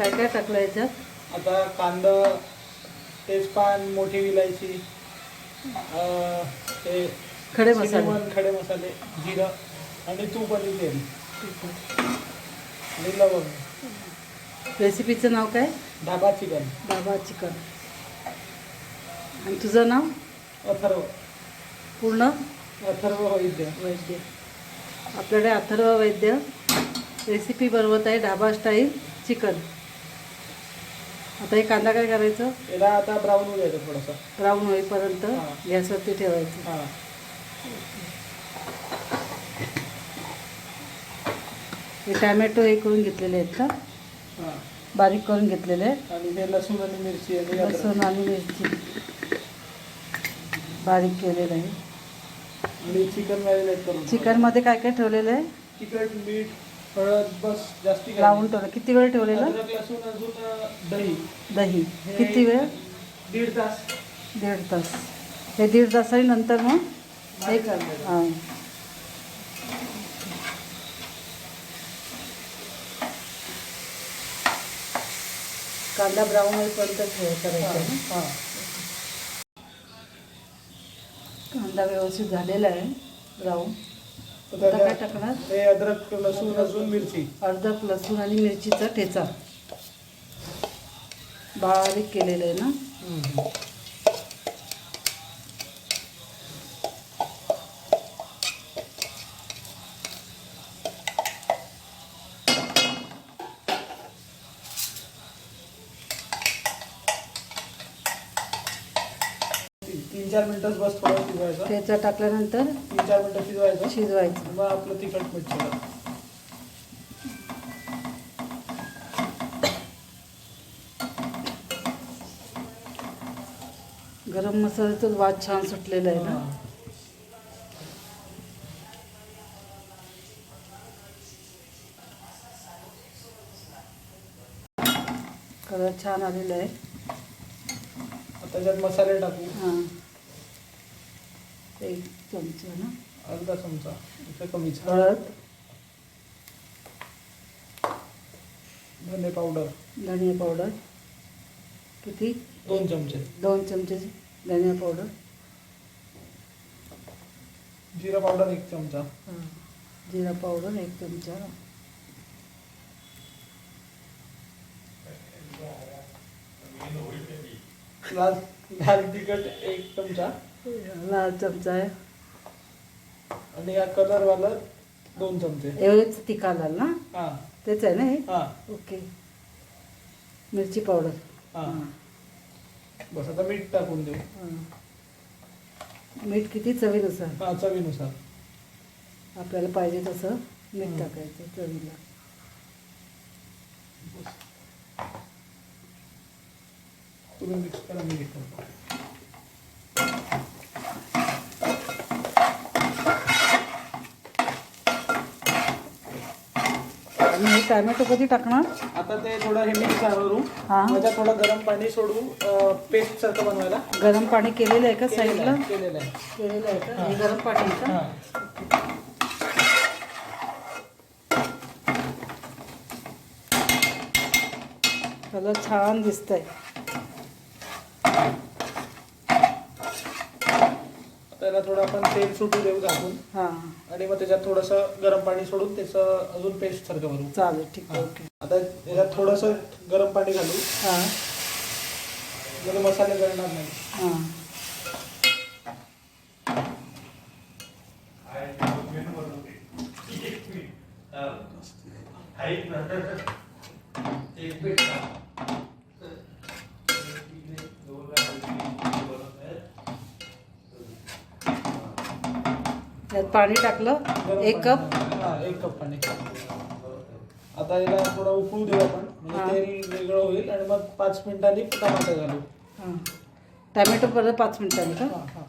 काय काय टाकलं याच्यात? आता कांदा तेजपान मोठी विलायची अं, ते खडे मसाले. खडे मसाले जिरं आणि तूप आणि तेल. आणि लवंग. रेसिपीचं नाव काय? ढाबा चिकन. बाबा चिकन. आणि तुझं नाव? अथर्व. पूर्ण? अथर्व वैद्य. वैद्य. आपल्याकडे अथर्व वैद्य. रेसिपी बनवत आहे ढाबा स्टाईल चिकन. आता हे कांदा काय करायचं? याला आता ब्राऊन होऊ द्यायचं थोडासा. ब्राऊन होईपर्यंत हा. गॅसवरती ठेवायचं. हां. हे टॅमॅटो हे करून घेतलेले आहेत का हां. बारीक करून घेतलेले आहेत. आणि ते लसूण आणि मिरची आणि अद्रक. लसूण आणि मिरची. बारीक केलेलं आहे. आणि चिकन मॅरिनेट करून चिकनमध्ये काय काय ठेवलेलं आहे? तिखट मीठ हळद बस जास्ती लावून. ठेवलं. किती वेळ ठेवलेलं? अद्रक लसूण अजून दही. दही. हे किती वेळ? दीड तास. दीड तास. हे दीड तासाने नंतर मग हे करायचं. हां. कांदा ब्राऊन होईपर्यंत करायचा ना हां. कांदा व्यवस्थित झालेला आहे ब्राऊन काय टाकणार. हे अद्रक लसूण अजून मिरची. अर्धक लसूण आणि मिरचीचा ठेचा. बारीक केलेलं आहे ना? चार मिनिटच बस थोडं शिजवायचं. ठेचा टाकल्यानंतर तीन चार मिनिटं शिजवायचं. शिजवायचं. मग आपलं तिखट मीठ गरम मसाल्याचा वाद छान सुटलेला आहे ना. कलर छान आलेला आहे. आता त्याच्यात मसाले टाकू. हां. एक चमचा ना? अर्धा चमचा इथे कमीच हळद. धने पावडर. धनिया पावडर. किती? दोन चमचे. दोन चमचे धनिया पावडर. जिरा पावडर एक चमचा. हां. जिरा पावडर एक चमचा. लाल लाल तिखट एक चमचा. लाल चमचा आहे. आणि या कलर वाला दोन चमचे. एवढेच तिखा लाल ना? हा. तेच आहे ना हे? हा. ओके. मिरची पावडर. हा. बस आता मीठ टाकून देऊ. हां. मीठ किती? चवीनुसार. हा चवीनुसार. आपल्याला पाहिजे तसं मीठ. टाकायचं चवीला. तुम्ही मिक्स करा मी घेतो टॅमॅटो कधी टाकणार? आता ते थोडं हे मिक्स करू हा. त्याच्यात थोडं गरम पाणी सोडू पेस्ट सारखं बनवायला. गरम पाणी केलेलं आहे का साईडला? केलेलं आहे. केलेलं आहे का? हे. गरम पाणी आहे का. कलर छान दिसतंय. त्याला थोडं आपण तेल सुटू देऊ हां. आणि मग त्याच्यात थोडंसं गरम पाणी सोडून त्याचं अजून पेस्ट सारखं बनवू. चालेल ठीक आहे ओके. आता त्याच्यात थोडंसं गरम पाणी घालू. हां. म्हणजे मसाले गळणार नाही हां. त्यात पाणी टाकलं एक. कप. हा एक कप पाणी. आता याला थोडं उकळू देऊ आपण. म्हणजे तेल वेगळं होईल आणि मग पाच मिनिटांनी टमाटर घालू. हां. टॅमॅटो परत पाच मिनिटांनी का? हा, हा.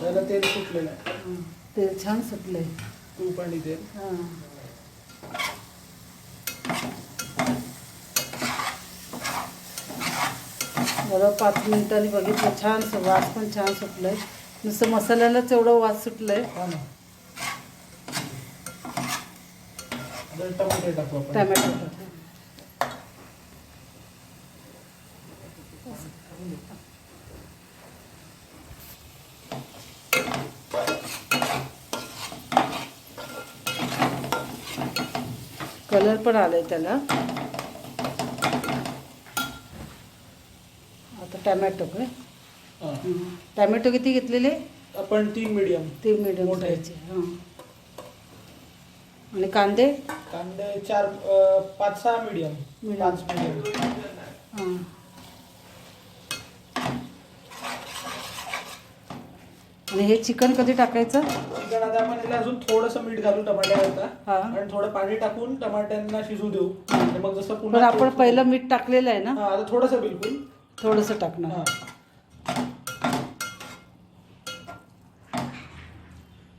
त्याला तेल सुटलेलं आहे. हां. तेल छान सुटलंय. तूप आणि तेल. हां. बरं पाच मिनिटांनी बघितलं. छान सु- वास पण छान सुटलंय. नुसतं मसाल्यालाच एवढं वास हा टमाटे टॅमॅटो टाक. कलर पण आलाय त्याला आता टॅमॅटो काय हा. टॅमॅटो किती घेतलेले? आपण तीन मीडियम तीन मिडियम मोठे. हां. आणि कांदे? कांदे चार अं, पाच सहा मीडियम Medium. पाच मीडियम हां. आणि हे चिकन कधी टाकायचं? चिकन आता आपण याला अजून थोडंसं मीठ घालू टमाट्याकरता हा. आणि थोडं पाणी टाकून टमाट्यांना शिजू देऊ. आणि मग जसं पण पुन्हा आपण पहिलं मीठ टाकलेलं आहे ना? हा आता थोडंसं बिलकुल. थोडंसं टाकणार.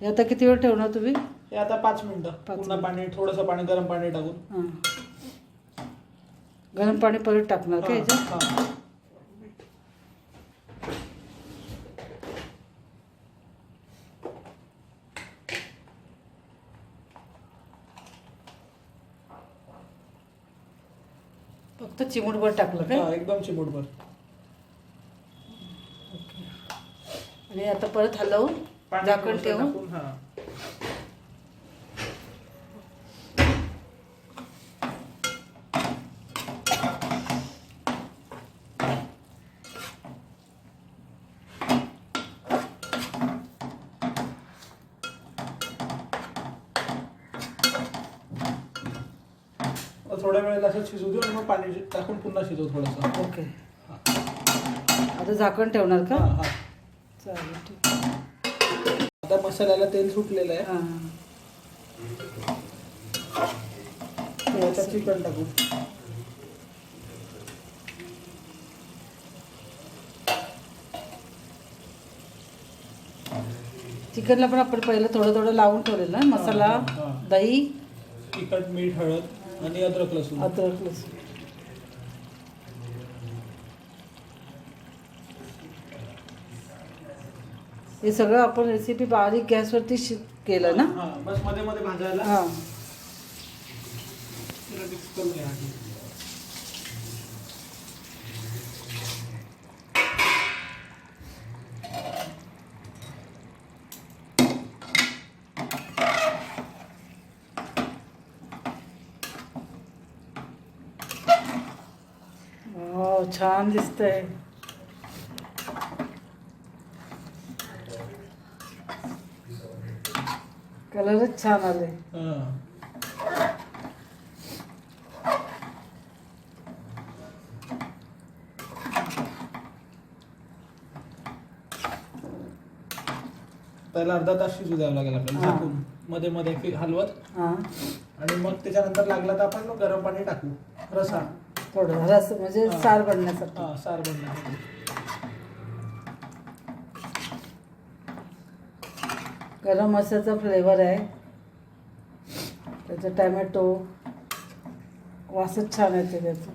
आता किती वेळ ठेवणार तुम्ही? हे आता पाच मिनिटं. पुन्हा पाणी थोडंसं पाणी गरम पाणी टाकून. हां. गरम पाणी परत टाकणार का याच्यात. फक्त चिमूटभर टाकलं हा, एकदम चिमूटभर. आणि आता परत हलवून झाकण ठेवून. थोड्या वेळेला असं शिजू देऊ मग पाणी टाकून पुन्हा शिजवू थोडंसं. ओके. आता झाकण ठेवणार का? हा, हा. चालेल ठीक आहे. आता मसाल्याला तेल सुटलेलं आहे हां चिकन टाकू चिकनला पण आपण पहिलं थोडं थोडं लावून ठेवलेलं ना मसाला. दही तिखट मीठ हळद आणि अद्रक लसूण अद्रक लसूण हे सगळं आपण रेसिपी बारीक गॅसवरती शि केलं ना? हा, बस मध्ये मध्ये भाजायला. हाँ. तिला mix करून घ्या आधी. हो छान दिसतंय. कलरच छान आले. हा. पहिला अर्धा तास शिजू द्यावं लागेल आपल्याला हा. झाकून. मध्ये मध्ये फि- हलवत. हां. आणि मग त्याच्यानंतर लागला तर आपण गरम पाणी टाकू. रसा. थोडं रस म्हणजे हा. सार बनण्यासाठी. हा सार बनण्यासाठी. गरम मसाल्याचा फ्लेवर आहे. त्याचं टॅमॅटो वासच छान येते त्याचं.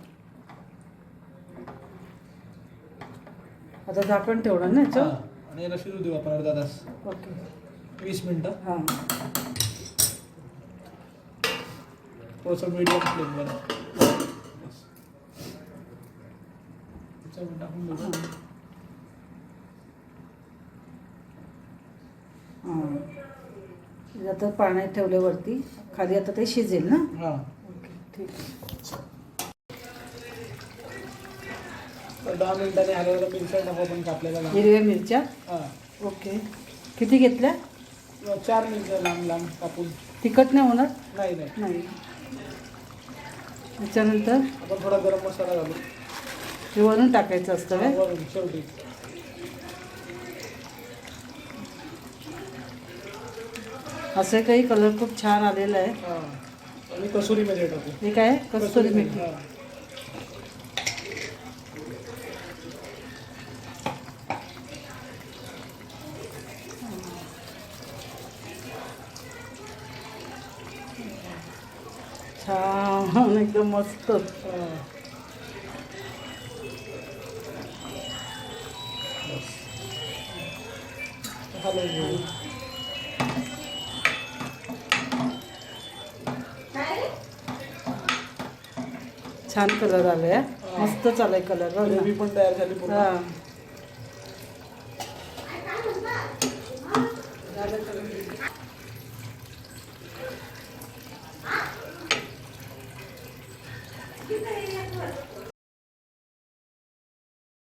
आता झाकण ठेवणार ना हा. याच्यावर आणि याला शिजू देऊ आपण अर्धा तास. ओके. वीस मिनिटं. हां. थोडंसं मीडियम फ्लेमवर टाकून हां. आता पाण्यात ठेवल्यावरती खाली आता ते शिजेल ना? हा. ओके ठीक दहा मिनिटांनी हलवलं मिरच्या टाकू आपण कापलेला. हिरव्या मिरच्या? हा. ओके. किती घेतल्या? चार मिरच्या लांब लांब कापून. तिखट नाही होणार? नाही नाही. नाही. त्याच्यानंतर? आपण थोडा गरम मसाला घालू. हे वरून टाकायचं असतं वरून शेवटी. असं काही कलर खूप छान आलेला आहे आणि कसुरी टाकू हे काय? कस्तुरी मेथी हा. छान एकदम मस्त हा. बस. हलवून घेऊ. छान कलर आलाय. मस्त चालाय कलर बघ ग्रेव्ही पण तयार झाली ना पूर्ण. हा.